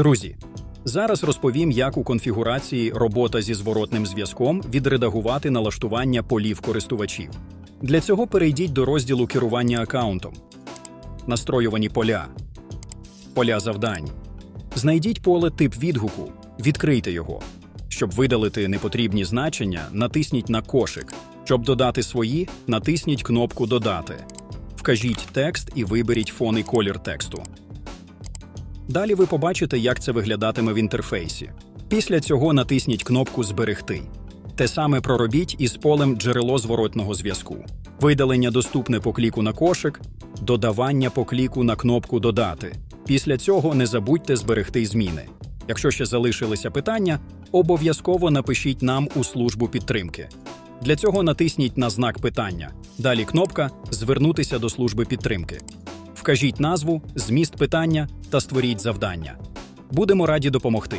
Друзі, зараз розповім, як у конфігурації робота зі зворотним зв'язком відредагувати налаштування полів користувачів. Для цього перейдіть до розділу керування аккаунтом, настроювані поля, поля завдань. Знайдіть поле тип відгуку, відкрийте його. Щоб видалити непотрібні значення, натисніть на кошик. Щоб додати свої, натисніть кнопку Додати. Вкажіть текст і виберіть фон і колір тексту. Далі ви побачите, як це виглядатиме в інтерфейсі. Після цього натисніть кнопку Зберегти. Те саме проробіть із полем джерело зворотного зв'язку. Видалення доступне по кліку на кошик, додавання по кліку на кнопку Додати. Після цього не забудьте зберегти зміни. Якщо ще залишилися питання, обов'язково напишіть нам у службу підтримки. Для цього натисніть на знак питання. Далі кнопка Звернутися до служби підтримки. Вкажіть назву, зміст питання та створіть завдання. Будемо раді допомогти.